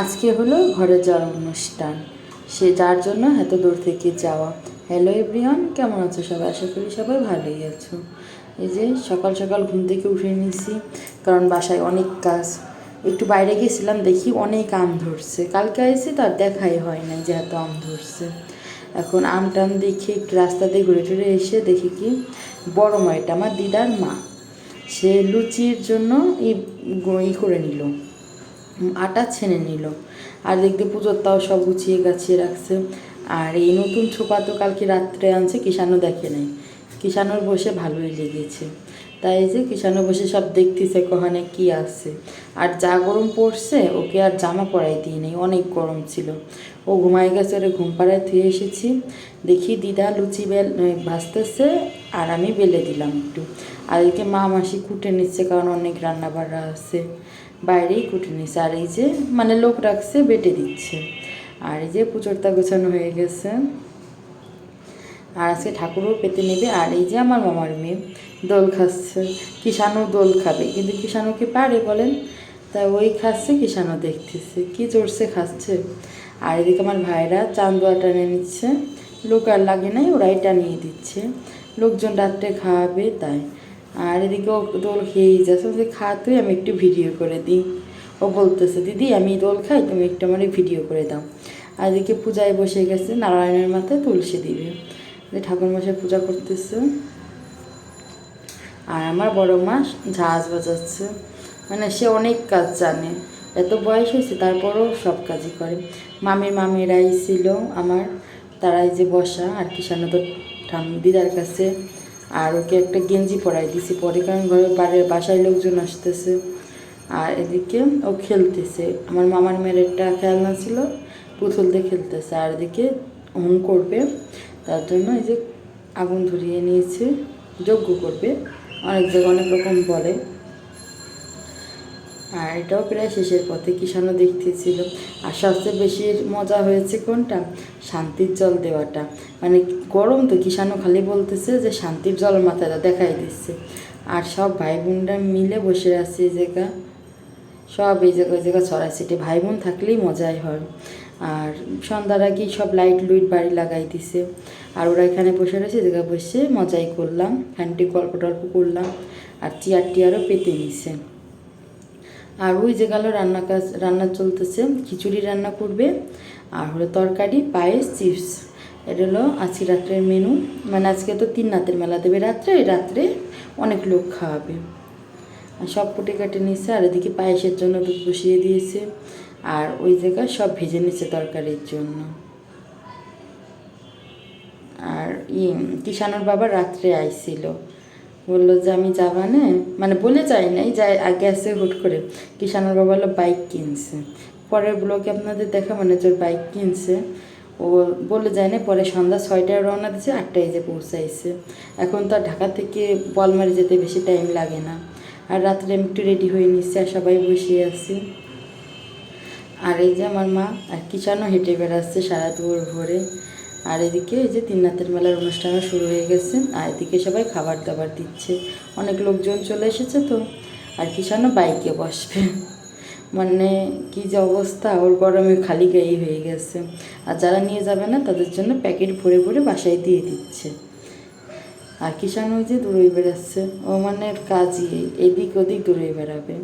আজকে হলো ঘরে যাওয়ার অনুষ্ঠান সে যার জন্য এত দূর থেকে যাওয়া। হ্যালো এভরিওয়ান কেমন আছো সবাই? আশা করি সবাই ভালোই আছো। এই যে সকাল সকাল ঘুম থেকে উঠে নিয়েছি কারণ বাসায় অনেক কাজ। একটু বাইরে গেছিলাম, দেখি অনেক আম ধরছে। কালকে এসে তার দেখাই হয় নাই যে এত আম ধরছে। এখন আম টাম দেখে একটু রাস্তা দিয়ে ঘুরে টুরে এসে দেখি কি, বড় মাইটা আমার দিদার মা। সে লুচির জন্য ই করে নিল। আটা ছেনে নিল। আর দেখতে পুজোর তাও সব গুছিয়ে গাছিয়ে রাখছে। আর এই নতুন ছোপা তো কালকে রাত্রে আনছে, কিষানও দেখে নাই। কিষানোর বসে ভালোই লেগেছে। তাই যে কিষানো বসে সব দেখতেছে কখানে কি আছে। আর যা গরম পড়ছে, ওকে আর জামা পরাই দিই নেই, অনেক গরম ছিল। ও ঘুমাই গেছে, ওরে ঘুম পাড়ায় থুয়ে এসেছি। দেখি দিদা লুচি বেল ভাজতেছে, আর আমি বেলে দিলাম একটু। আর এদিকে মা মাসি কুটে নিচ্ছে, কারণ অনেক রান্না বান্না আছে। বাইরেই কুটে আর এই যে মানে লোক রাখছে, বেটে দিচ্ছে। আর এই যে পুজোরটা গোছানো হয়ে গেছে। আর আজকে ঠাকুরও পেতে নেবে। আর এই যে আমার মামার মেয়ে, দোল খাচ্ছে। কিষানও দোল খাবে। কিন্তু কিষানও কি পারে বলেন? তা ওই খাচ্ছে কিষানও দেখতেছে। কি জোরসে খাচ্ছে। আর এদিকে আমার ভাইরা চান্দোয়া টানে নিচ্ছে। লোক আর লাগে নাই, ওরাই টানিয়ে দিচ্ছে। লোকজন রাত্রে খাওয়াবে তাই। আর এদিকে ও দোল খেয়েই যাচ্ছে বলছে খা তুই আমি একটু ভিডিও করে দিই। ও বলতেছে, দিদি, আমি দোল খাই, তুমি একটু আমার ভিডিও করে দাও। আর এদিকে পূজায় বসে গেছে, নারায়ণের মাথায় তুলসী দিবে। যে ঠাকুরমশাই পূজা করতেছে। আর আমার বড় মা ঝাঁজ বাজাচ্ছে। মানে সে অনেক কাজ জানে। এত বয়স হয়েছে, তারপরও সব কাজই করে। মামির মামিরাই ছিল আমার, তারাই যে বসা, আর কিষানো তো ঠাম দিদার কাছে আর ওকে একটা গেঞ্জি পরাই দিছি। পরে কারণ ঘরে বাড়ির বাসায় লোকজন আসতেছে। আর এদিকে ও খেলতেছে। আমার মামার মেয়ের একটা খেলনা ছিল, পুতুল দিয়ে খেলতেছে। আর এদিকে হোম করবে। তার জন্য এই যে আগুন ধরিয়ে নিয়েছে, যজ্ঞ করবে। অনেক জায়গায় অনেক রকম বলে। আর এটাও প্রায় শেষের পথে কিষানও দেখতেছিল। আর সবচেয়ে বেশি মজা হয়েছে কোনটা? শান্তির জল দেওয়াটা। মানে গরম তো কিষানও খালি বলতেছে যে শান্তির জল মাথাটা দেখাই দিচ্ছে। আর সব ভাই বোনরা মিলে বসে আছে এই জায়গা। সব এই জায়গা, ওই জায়গা ছড়াছিটে ভাই বোন থাকলেই মজাই হয়। আর সন্ধ্যার আগেই সব লাইট লুইট বাড়ি লাগাই দিছে। আর ওরা এখানে বসে রয়েছে, এই জায়গায় বসে মজাই করলাম। খানটি গল্প টল্প করলাম। আর চেয়ার টিয়ারও পেতে নিছে। আর ওই যে গেল রান্না কাজ, রান্না চলতেছে, খিচুড়ি রান্না করবে, আর হলো তরকারি, পায়েস, চিপস। এটা হলো আজকে রাত্রের মেনু মানে আজকে তো তিন রাতের মেলা দেবে। রাত্রে রাত্রে অনেক লোক খাওয়াবে। আর সব কুটে কাটে নিয়েছে, আর এদিকে পায়েসের জন্য দুধ বসিয়ে দিয়েছে। আর ওই জায়গায় সব ভেজে নিচ্ছে তরকারির জন্য। আর ই কিষানোর বাবা রাত্রে আইছিল। বলল যে আমি যাবা যাবানে মানে বলে যাই নাই যাই আগে আসে হুট করে। কিষানোর বাবা হলো বাইক কিনছে। পরের ব্লকে আপনাদের দেখা মানে যে বাইক কিনছে। ও বলে যায় না, পরে সন্ধ্যা ছয়টায় রওনা দিয়েছে আটটায় যে পৌঁছাইছে। এখন তো ঢাকা থেকে বলমারি যেতে বেশি টাইম লাগে না। আর রাত্রে আমি একটু রেডি হয়ে নিচ্ছি, আর সবাই বসে আছি। আর এই যে আমার মা, আর কিষানও হেঁটে বেড়াচ্ছে সারা দুপুর ভরে। আর এদিকে এই যে তিন রাতের মেলার অনুষ্ঠানও শুরু হয়ে গেছে, আর এদিকে সবাই খাবার দাবার দিচ্ছে। অনেক লোকজন চলে এসেছে তো, আর কিষানও বাইকে বসবে। মানে কি যে অবস্থা, ওর গরমে খালি গায়ে হয়ে গেছে। আর যারা নিয়ে যাবে না, তাদের জন্য প্যাকেট ভরে ভরে বাসায় দিয়ে দিচ্ছে। আর কিষান ওই যে দূরে বেড়াচ্ছে। ও মানে কাজই, এদিক ওদিক দূরে বেড়াবে।